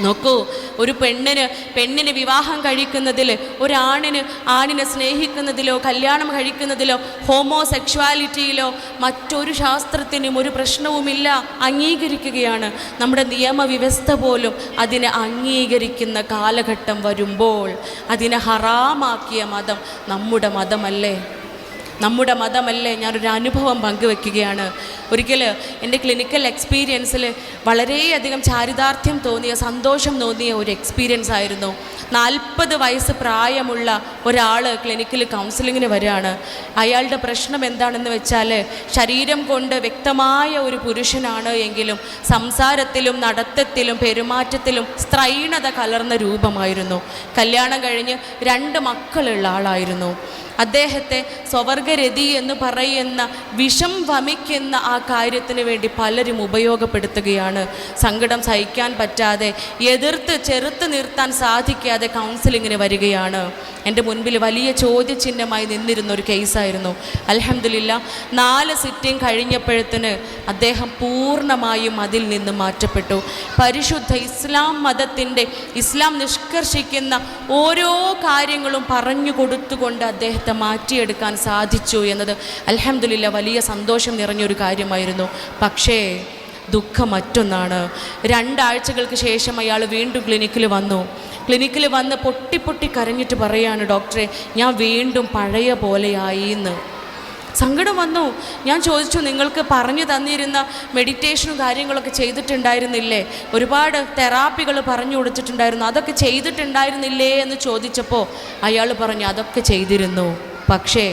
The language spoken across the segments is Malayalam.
നോക്കൂ ഒരു പെണ്ണിന് പെണ്ണിന് വിവാഹം കഴിക്കുന്നതിൽ ഒരാണിന് ആണിനെ സ്നേഹിക്കുന്നതിലോ കല്യാണം കഴിക്കുന്നതിലോ ഹോമോസെക്ഷുവാലിറ്റിയിലോ മറ്റൊരു ശാസ്ത്രത്തിനും ഒരു പ്രശ്നവുമില്ല അംഗീകരിക്കുകയാണ്. നമ്മുടെ നിയമവ്യവസ്ഥ പോലും അതിനെ അംഗീകരിക്കുന്ന കാലഘട്ടം വരുമ്പോൾ അതിനെ ഹറാമാക്കിയ മതം നമ്മുടെ മതമല്ലേ? നമ്മുടെ മതമല്ലേ? ഞാനൊരു അനുഭവം പങ്കുവെക്കുകയാണ്. ഒരിക്കൽ എന്റെ ക്ലിനിക്കൽ എക്സ്പീരിയൻസിൽ വളരെയധികം ചാരിതാർത്ഥ്യം തോന്നിയ സന്തോഷം തോന്നിയ ഒരു എക്സ്പീരിയൻസ് ആയിരുന്നു. നാൽപ്പത് വയസ്സ് പ്രായമുള്ള ഒരാൾ ക്ലിനിക്കിൽ കൗൺസിലിങ്ങിന് വരികയാണ്. അയാളുടെ പ്രശ്നം എന്താണെന്ന് വെച്ചാൽ ശരീരം കൊണ്ട് വ്യക്തമായ ഒരു പുരുഷനാണ് എങ്കിലും സംസാരത്തിലും നടത്തത്തിലും പെരുമാറ്റത്തിലും സ്ത്രൈണത കലർന്ന രൂപമായിരുന്നു. കല്യാണം കഴിഞ്ഞ് രണ്ട് മക്കളുള്ള ആളായിരുന്നു. അദ്ദേഹത്തെ സ്വവർഗരതി എന്ന് പറയുന്ന വിഷം വമിക്കുന്ന ആ കാര്യത്തിന് വേണ്ടി പലരും ഉപയോഗപ്പെടുത്തുകയാണ്. സങ്കടം സഹിക്കാൻ പറ്റാതെ എതിർത്ത് ചെറുത്ത് നിർത്താൻ സാധിക്കാതെ കൗൺസിലിങ്ങിന് വരികയാണ്. എന്റെ മുൻപിൽ വലിയ ചോദ്യചിഹ്നമായി നിന്നിരുന്ന ഒരു കേസായിരുന്നു. അലഹമില്ല നാല് സിറ്റിംഗ് കഴിഞ്ഞപ്പോഴത്തിന് അദ്ദേഹം പൂർണമായും അതിൽ നിന്ന് മാറ്റപ്പെട്ടു. പരിശുദ്ധ ഇസ്ലാം മതത്തിന്റെ ഇസ്ലാം നിഷ്കർഷിക്കുന്ന ഓരോ കാര്യങ്ങളും പറഞ്ഞു കൊടുത്തുകൊണ്ട് അദ്ദേഹത്തെ മാറ്റിയെടുക്കാൻ സാധിച്ചു എന്നത് അലഹമില്ല വലിയ സന്തോഷം നിറഞ്ഞൊരു കാര്യമായിരുന്നു. പക്ഷേ ദുഃഖം മറ്റൊന്നാണ്. രണ്ടാഴ്ചകൾക്ക് ശേഷം അയാൾ വീണ്ടും ക്ലിനിക്കിൽ വന്നു. ക്ലിനിക്കിൽ വന്ന് പൊട്ടി പൊട്ടി കരഞ്ഞിട്ട് പറയാണ് ഡോക്ടറെ ഞാൻ വീണ്ടും പഴയ പോലെയായി എന്ന്. സങ്കടം വന്നു. ഞാൻ ചോദിച്ചു നിങ്ങൾക്ക് പറഞ്ഞു തന്നിരുന്ന മെഡിറ്റേഷനും കാര്യങ്ങളൊക്കെ ചെയ്തിട്ടുണ്ടായിരുന്നില്ലേ? ഒരുപാട് തെറാപ്പികൾ പറഞ്ഞു കൊടുത്തിട്ടുണ്ടായിരുന്നു. അതൊക്കെ ചെയ്തിട്ടുണ്ടായിരുന്നില്ലേ? എന്ന് ചോദിച്ചപ്പോൾ അയാൾ പറഞ്ഞു അതൊക്കെ ചെയ്തിരുന്നു. പക്ഷേ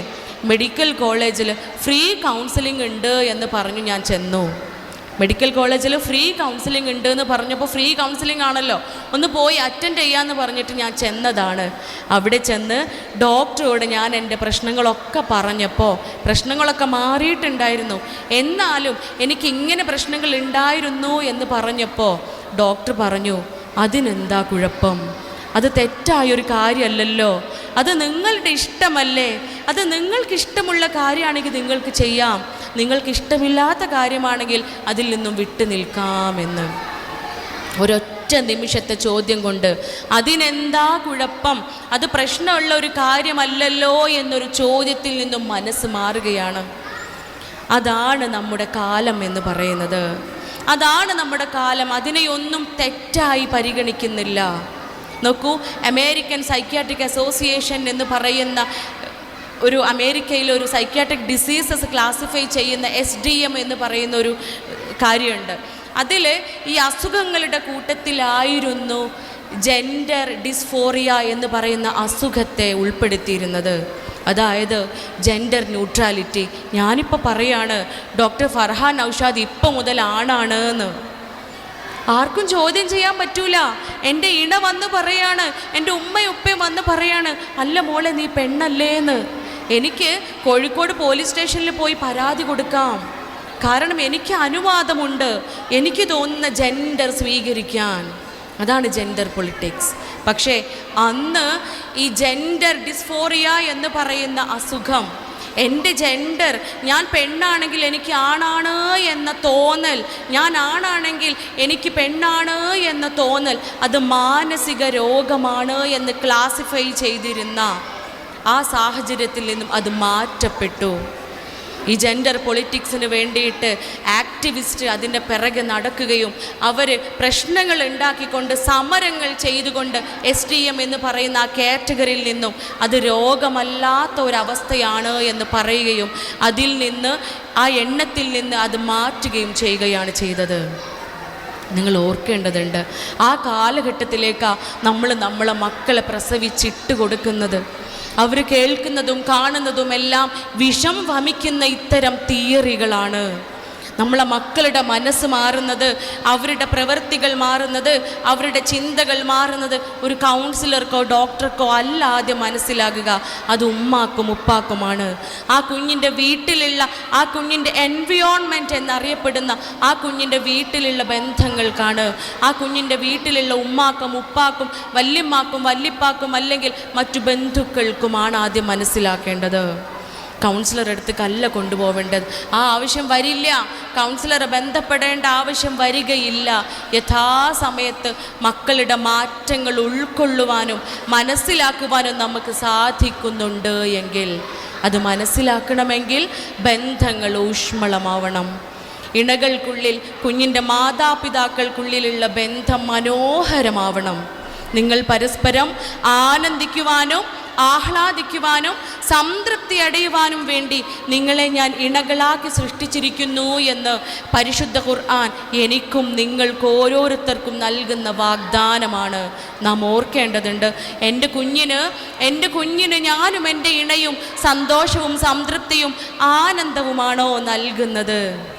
മെഡിക്കൽ കോളേജിൽ ഫ്രീ കൗൺസിലിംഗ് ഉണ്ട് എന്ന് പറഞ്ഞു ഞാൻ ചെന്നു. മെഡിക്കൽ കോളേജിൽ ഫ്രീ കൗൺസിലിംഗ് ഉണ്ട് എന്ന് പറഞ്ഞപ്പോൾ ഫ്രീ കൗൺസിലിംഗ് ആണല്ലോ. ഒന്ന് പോയി അറ്റൻഡ് ചെയ്യാമെന്ന് പറഞ്ഞിട്ട് ഞാൻ ചെന്നതാണ്. അവിടെ ചെന്ന് ഡോക്ടറോട് ഞാൻ എന്റെ പ്രശ്നങ്ങളൊക്കെ പറഞ്ഞപ്പോൾ പ്രശ്നങ്ങളൊക്കെ മാറിയിട്ടുണ്ടായിരുന്നു. എന്നാലും എനിക്കിങ്ങനെ പ്രശ്നങ്ങൾ ഉണ്ടായിരുന്നു എന്ന് പറഞ്ഞപ്പോൾ ഡോക്ടർ പറഞ്ഞു അതിനെന്താ കുഴപ്പം? അത് തെറ്റായൊരു കാര്യമല്ലല്ലോ. അത് നിങ്ങളുടെ ഇഷ്ടമല്ലേ? അത് നിങ്ങൾക്ക് ഇഷ്ടമുള്ള കാര്യമാണെങ്കിൽ നിങ്ങൾക്ക് ചെയ്യാം. നിങ്ങൾക്ക് ഇഷ്ടമില്ലാത്ത കാര്യമാണെങ്കിൽ അതിൽ നിന്നും വിട്ടു നിൽക്കാമെന്ന് ഒരൊറ്റ നിമിഷത്തെ ചോദ്യം കൊണ്ട് അതിനെന്താ കുഴപ്പം? അത് പ്രശ്നമുള്ള ഒരു കാര്യമല്ലല്ലോ എന്നൊരു ചോദ്യത്തിൽ നിന്നും മനസ്സ് മാറുകയാണ്. അതാണ് നമ്മുടെ കാലം എന്ന് പറയുന്നത്. അതാണ് നമ്മുടെ കാലം. അതിനെയൊന്നും തെറ്റായി പരിഗണിക്കുന്നില്ല. നോക്കൂ അമേരിക്കൻ സൈക്യാട്രിക് അസോസിയേഷൻ എന്ന് പറയുന്ന ഒരു അമേരിക്കയിലെ ഒരു സൈക്യാട്രിക് ഡിസീസസ് ക്ലാസിഫൈ ചെയ്യുന്ന എസ് ഡി എം എന്ന് പറയുന്ന ഒരു കാര്യമുണ്ട്. അതിൽ ഈ അസുഖങ്ങളുടെ കൂട്ടത്തിലായിരുന്നു ജെൻഡർ ഡിസ്ഫോറിയ എന്ന് പറയുന്ന അസുഖത്തെ ഉൾപ്പെടുത്തിയിരുന്നത്. അതായത് ജെൻഡർ ന്യൂട്രാലിറ്റി ഞാനിപ്പോൾ പറയാണ് ഡോക്ടർ ഫർഹാൻ ഔഷാദ് ഇപ്പം മുതൽ ആണാണ് എന്ന് ആർക്കും ചോദ്യം ചെയ്യാൻ പറ്റൂല. എന്റെ ഇണ വന്ന് പറയാണ് എന്റെ ഉമ്മയും ഉപ്പയും വന്ന് പറയാണ് അല്ല മോളെ നീ പെണ്ണല്ലേന്ന്. എനിക്ക് കോഴിക്കോട് പോലീസ് സ്റ്റേഷനിൽ പോയി പരാതി കൊടുക്കാം. കാരണം എനിക്ക് അനുവാദമുണ്ട്. എനിക്ക് തോന്നുന്ന ജെൻഡർ സ്വീകരിക്കാൻ. അതാണ് ജെൻഡർ പൊളിറ്റിക്സ് പക്ഷേ അന്ന് ഈ ജെൻഡർ ഡിസ്ഫോറിയ എന്ന് പറയുന്ന അസുഖം എന്റെ ജെൻഡർ ഞാൻ പെണ്ണാണെങ്കിൽ എനിക്ക് ആണാണ് എന്ന തോന്നൽ ഞാൻ ആണാണെങ്കിൽ എനിക്ക് പെണ്ണാണ് എന്ന തോന്നൽ അത് മാനസിക രോഗമാണ് എന്ന് ക്ലാസിഫൈ ചെയ്തിരുന്ന ആ സാഹചര്യത്തിൽ നിന്നും അത് മാറ്റപ്പെട്ടു. ഈ ജെൻഡർ പൊളിറ്റിക്സിന് വേണ്ടിയിട്ട് ആക്ടിവിസ്റ്റ് അതിന്റെ പിറകെ നടക്കുകയും അവർ പ്രശ്നങ്ങൾ ഉണ്ടാക്കിക്കൊണ്ട് സമരങ്ങൾ ചെയ്തുകൊണ്ട് എസ് ഡി എം എന്ന് പറയുന്ന ആ കാറ്റഗറിയിൽ നിന്നും അത് രോഗമല്ലാത്ത ഒരവസ്ഥയാണ് എന്ന് പറയുകയും അതിൽ നിന്ന് ആ എണ്ണത്തിൽ നിന്ന് അത് മാറ്റുകയും ചെയ്യുകയാണ് ചെയ്തത്. നിങ്ങൾ ഓർക്കേണ്ടതുണ്ട് ആ കാലഘട്ടത്തിലേക്കാണ് നമ്മൾ നമ്മളെ മക്കളെ പ്രസവിച്ചിട്ട് കൊടുക്കുന്നത്. അവർ കേൾക്കുന്നതും കാണുന്നതും എല്ലാം വിഷം വമിക്കുന്ന ഇത്തരം തിയറികളാണ്. നമ്മളെ മക്കളുടെ മനസ്സ് മാറുന്നത് അവരുടെ പ്രവൃത്തികൾ മാറുന്നത് അവരുടെ ചിന്തകൾ മാറുന്നത് ഒരു കൗൺസിലർക്കോ ഡോക്ടർക്കോ അല്ല ആദ്യം മനസ്സിലാകുക. അത് ഉമ്മാക്കും ഉപ്പാക്കുമാണ്. ആ കുഞ്ഞിന്റെ വീട്ടിലുള്ള ആ കുഞ്ഞിന്റെ എൻവിയോൺമെന്റ് എന്നറിയപ്പെടുന്ന ആ കുഞ്ഞിന്റെ വീട്ടിലുള്ള ബന്ധങ്ങൾക്കാണ്. ആ കുഞ്ഞിന്റെ വീട്ടിലുള്ള ഉമ്മാക്കും ഉപ്പാക്കും വല്യമ്മാക്കും വല്ലിപ്പാക്കും അല്ലെങ്കിൽ മറ്റു ബന്ധുക്കൾക്കുമാണ് ആദ്യം മനസ്സിലാക്കേണ്ടത്. കൗൺസിലർ അടുത്തേക്കല്ല കൊണ്ടുപോവേണ്ടത്. ആ ആവശ്യം വരില്ല. കൗൺസിലറെ ബന്ധപ്പെടേണ്ട ആവശ്യം വരികയില്ല. യഥാസമയത്ത് മക്കളുടെ മാറ്റങ്ങൾ ഉൾക്കൊള്ളുവാനും മനസ്സിലാക്കുവാനും നമുക്ക് സാധിക്കുന്നുണ്ട് എങ്കിൽ അത് മനസ്സിലാക്കണമെങ്കിൽ ബന്ധങ്ങൾ ഊഷ്മളമാവണം. ഇണകൾക്കുള്ളിൽ കുഞ്ഞിന്റെ മാതാപിതാക്കൾക്കുള്ളിലുള്ള ബന്ധം മനോഹരമാവണം. നിങ്ങൾ പരസ്പരം ആനന്ദിക്കുവാനും ആഹ്ലാദിക്കുവാനും സംതൃപ്തി അടയുവാനും വേണ്ടി നിങ്ങളെ ഞാൻ ഇണകളാക്കി സൃഷ്ടിച്ചിരിക്കുന്നു എന്ന് പരിശുദ്ധ ഖുർആൻ എനിക്കും നിങ്ങൾക്ക് ഓരോരുത്തർക്കും നൽകുന്ന വാഗ്ദാനമാണ്. നാം ഓർക്കേണ്ടതുണ്ട് എന്റെ കുഞ്ഞിന് എന്റെ കുഞ്ഞിന് ഞാനും എന്റെ ഇണയും സന്തോഷവും സംതൃപ്തിയും ആനന്ദവുമാണോ നൽകുന്നത്?